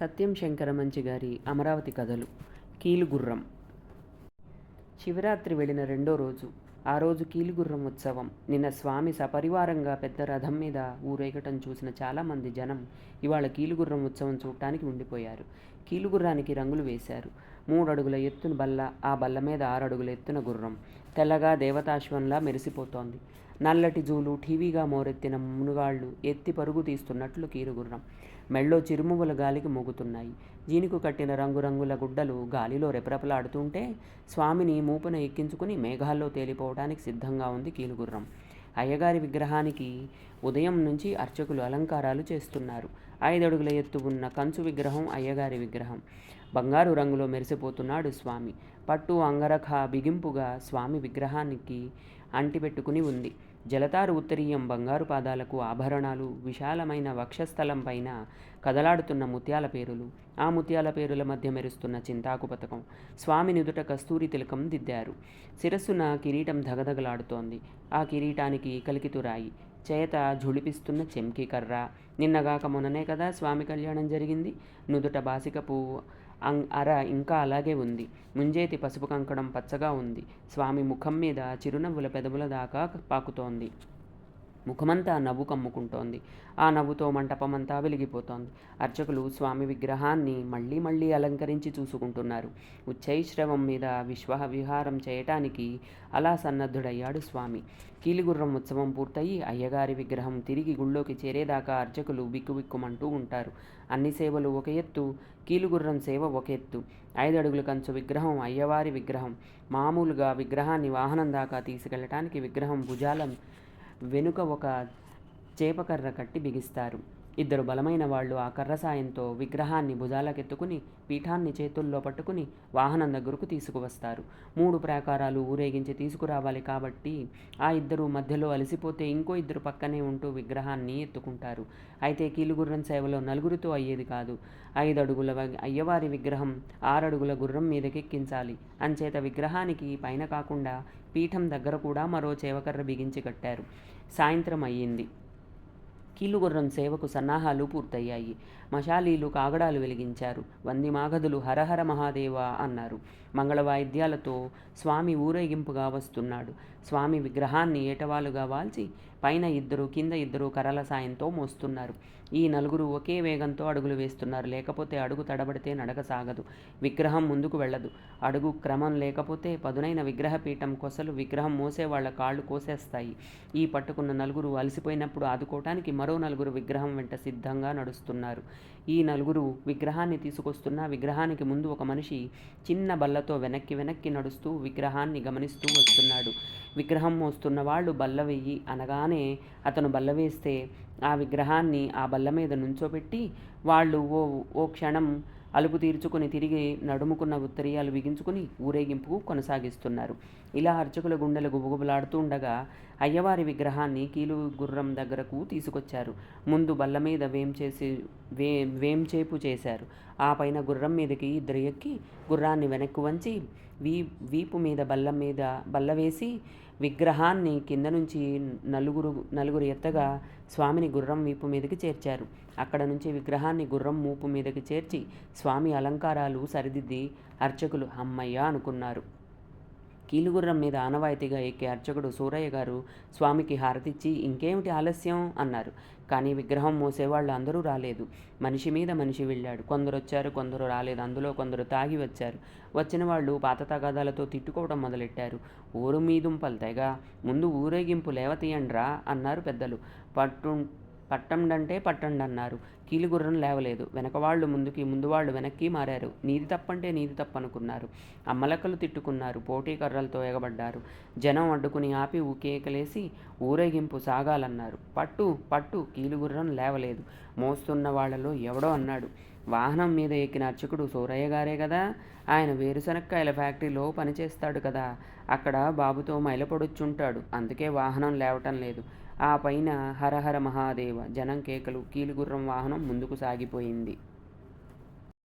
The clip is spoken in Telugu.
సత్యం శంకరమంచి గారి అమరావతి కథలు. కీలుగుర్రం. శివరాత్రి వెళ్ళిన రెండో రోజు. ఆ రోజు కీలుగుర్రం ఉత్సవం. నిన్న స్వామి సపరివారంగా పెద్ద రథం మీద ఊరేగటం చూసిన చాలామంది జనం ఇవాళ కీలుగుర్రం ఉత్సవం చూడటానికి ఉండిపోయారు. కీలుగుర్రానికి రంగులు వేశారు. మూడు అడుగుల ఎత్తున బల్ల ఆ బల్ల మీద ఆరు అడుగుల ఎత్తున గుర్రం. తెల్లగా దేవతాశ్వంలా మెరిసిపోతోంది. నల్లటి జూలు ఠీవీగా మోరెత్తిన మునుగాళ్ళు ఎత్తి పరుగు తీస్తున్నట్లు కీలుగుర్రం. మెళ్ళో చిరుమువ్వల గాలికి మోగుతున్నాయి. జీనుకు కట్టిన రంగురంగుల గుడ్డలు గాలిలో రెపరెపలాడుతుంటే స్వామిని మూపున ఎక్కించుకుని మేఘాల్లో తేలిపోవడానికి సిద్ధంగా ఉంది కీలుగుర్రం. అయ్యగారి విగ్రహానికి ఉదయం నుంచి అర్చకులు అలంకారాలు చేస్తున్నారు. ఐదడుగుల ఎత్తు ఉన్న కంచు విగ్రహం అయ్యగారి విగ్రహం. బంగారు రంగులో మెరిసిపోతున్నాడు స్వామి. పట్టు అంగరఖ బిగింపుగా స్వామి విగ్రహానికి అంటిపెట్టుకుని ఉంది. జలతారు ఉత్తరీయం బంగారు పాదాలకు ఆభరణాలు విశాలమైన వక్షస్థలం పైన కదలాడుతున్న ముత్యాల పేరులు. ఆ ముత్యాల పేరుల మధ్య మెరుస్తున్న చింతాకు పథకం స్వామి నుదుట కస్తూరి తిలకం దిద్దారు. శిరస్సున కిరీటం ధగధగలాడుతోంది. ఆ కిరీటానికి కలికితురాయి. చేత జుళిపిస్తున్న చెంకీకర్ర నిన్నగాక మొన్ననే కదా స్వామి కళ్యాణం జరిగింది. నుదుట బాసిక పువ్వు అం- అర ఇంకా అలాగే ఉంది. ముంజేతి పసుపు కంకణం పచ్చగా ఉంది. స్వామి ముఖం మీద చిరునవ్వుల పెదవుల దాకా పాకుతోంది. ముఖమంతా నవ్వు కమ్ముకుంటోంది ఆ నవ్వుతో మంటపమంతా వెలిగిపోతోంది. అర్చకులు స్వామి విగ్రహాన్ని మళ్ళీ మళ్ళీ అలంకరించి చూసుకుంటున్నారు. ఉచ్చైశ్రవం మీద విశ్వ విహారం చేయటానికి అలా సన్నద్ధుడయ్యాడు స్వామి. కీలిగుర్రం ఉత్సవం పూర్తయి అయ్యగారి విగ్రహం తిరిగి గుళ్ళోకి చేరేదాకా అర్చకులు బిక్కుబిక్కుమంటూ ఉంటారు. అన్ని సేవలు ఒక ఎత్తు కీలుగుర్రం సేవ ఒక ఎత్తు. ఐదు అడుగుల కంచు విగ్రహం అయ్యవారి విగ్రహం. మామూలుగా విగ్రహాన్ని వాహనం దాకా తీసుకెళ్ళటానికి విగ్రహం భుజాలం వెనుక ఒక చేపకర్ర కట్టి బిగిస్తారు. ఇద్దరు బలమైన వాళ్ళు ఆ కర్ర సాయంతో విగ్రహాన్ని భుజాలకెత్తుకుని పీఠాన్ని చేతుల్లో పట్టుకుని వాహనం దగ్గరకు తీసుకువస్తారు. మూడు ప్రాకారాలు ఊరేగించి తీసుకురావాలి కాబట్టి ఆ ఇద్దరు మధ్యలో అలసిపోతే ఇంకో ఇద్దరు పక్కనే ఉంటూ విగ్రహాన్ని ఎత్తుకుంటారు. అయితే కీలుగుర్రం సేవలో నలుగురితో అయ్యేది కాదు. ఐదు అడుగుల వ- అయ్యవారి విగ్రహం ఆరడుగుల గుర్రం మీదకెక్కించాలి. అంచేత విగ్రహానికి పైన కాకుండా పీఠం దగ్గర కూడా మరో చేవకర్ర బిగించి కట్టారు. సాయంత్రం అయ్యింది. కీలుగుర్రం సేవకు సన్నాహాలు పూర్తయ్యాయి. మషాలీలు కాగడాలు వెలిగించారు. వంది మాగధులు హరహర మహాదేవ అన్నారు. మంగళ వాయిద్యాలతో స్వామి ఊరేగింపుగా వస్తున్నాడు. స్వామి విగ్రహాన్ని ఏటవాలుగా వాల్చి పైన ఇద్దరు కింద ఇద్దరు కర్రల సాయంతో మోస్తున్నారు. ఈ నలుగురు ఒకే వేగంతో అడుగులు వేస్తున్నారు. లేకపోతే అడుగు తడబడితే నడక సాగదు. విగ్రహం ముందుకు వెళ్ళదు. అడుగు క్రమం లేకపోతే పదునైన విగ్రహపీఠం కొసలు విగ్రహం మోసే వాళ్ళ కాళ్ళు కోసేస్తాయి. ఈ పట్టుకున్న నలుగురు అలసిపోయినప్పుడు ఆదుకోవటానికి మరో నలుగురు విగ్రహం వెంట సిద్ధంగా నడుస్తున్నారు. ఈ నలుగురు విగ్రహాన్ని తీసుకొస్తున్న విగ్రహానికి ముందు ఒక మనిషి చిన్న బల్లతో వెనక్కి వెనక్కి నడుస్తూ విగ్రహాన్ని గమనిస్తూ వస్తున్నాడు. విగ్రహం మోస్తున్న వాళ్ళు బల్ల వెయ్యి అనగానే అతను బల్ల వేస్తే ఆ విగ్రహాన్ని ఆ బల్ల మీద నుంచోబెట్టి వాళ్ళు ఓ ఓ క్షణం అలుపు తీర్చుకుని తిరిగి నడుముకున్న ఉత్తరీయాలు బిగించుకుని ఊరేగింపు కొనసాగిస్తున్నారు. ఇలా అర్చకుల గుండెలు గుబగుబలాడుతూ ఉండగా అయ్యవారి విగ్రహాన్ని కీలు గుర్రం దగ్గరకు తీసుకొచ్చారు. ముందు బల్ల మీద వేం చేసి వే వేంచేపు చేశారు. ఆ పైన గుర్రం మీదకి ఇద్దరు ఎక్కి గుర్రాన్ని వెనక్కు వంచి వీ వీపు మీద బల్ల మీద బల్ల వేసి విగ్రహాన్ని కింద నుంచి నలుగురు నలుగురు ఎత్తగా స్వామిని గుర్రం వీపు మీదకి చేర్చారు. అక్కడ నుంచి విగ్రహాన్ని గుర్రం మూపు మీదకి చేర్చి స్వామి అలంకారాలు సరిదిద్ది అర్చకులు అమ్మయ్య అనుకున్నారు. కీలుగుర్రం మీద ఆనవాయితీగా ఎక్కే అర్చకుడు సూరయ్య గారు స్వామికి హారతిచ్చి ఇంకేమిటి ఆలస్యం? అన్నారు. కానీ విగ్రహం మోసేవాళ్ళు అందరూ రాలేదు. మనిషి మీద మనిషి వెళ్ళాడు. కొందరు వచ్చారు కొందరు రాలేదు. అందులో కొందరు తాగి వచ్చారు. వచ్చిన వాళ్ళు పాత తగాదాలతో తిట్టుకోవడం మొదలెట్టారు. ఊరు మీదుంపలు తెగ. ముందు ఊరేగింపు లేవతీయండ్రా అన్నారు పెద్దలు. పట్టు పట్టండంటే పట్టండి అన్నారు కీలుగుర్రం లేవలేదు. వెనకవాళ్ళు ముందుకి ముందు వాళ్ళు వెనక్కి మారారు. నీది తప్పంటే నీది తప్పనుకున్నారు. అమ్మలక్కలు తిట్టుకున్నారు. పోటీ కర్రలతో ఎగబడ్డారు. జనం అడ్డుకుని ఆపి ఊకేకలేసి ఊరేగింపు సాగాలన్నారు. పట్టు పట్టు కీలుగుర్రం లేవలేదు. మోస్తున్న వాళ్ళలో ఎవడో అన్నాడు. వాహనం మీద ఎక్కిన అర్చకుడు సూరయ్య గారే కదా? ఆయన వేరుశనక్కాయల ఫ్యాక్టరీలో పనిచేస్తాడు కదా. అక్కడ బాబుతో మైలపడొచ్చుంటాడు అందుకే వాహనం లేవటం లేదు. ఆ పైన హరహర మహాదేవ జనం కేకలు కీలుగుర్రం వాహనం ముందుకు సాగిపోయింది.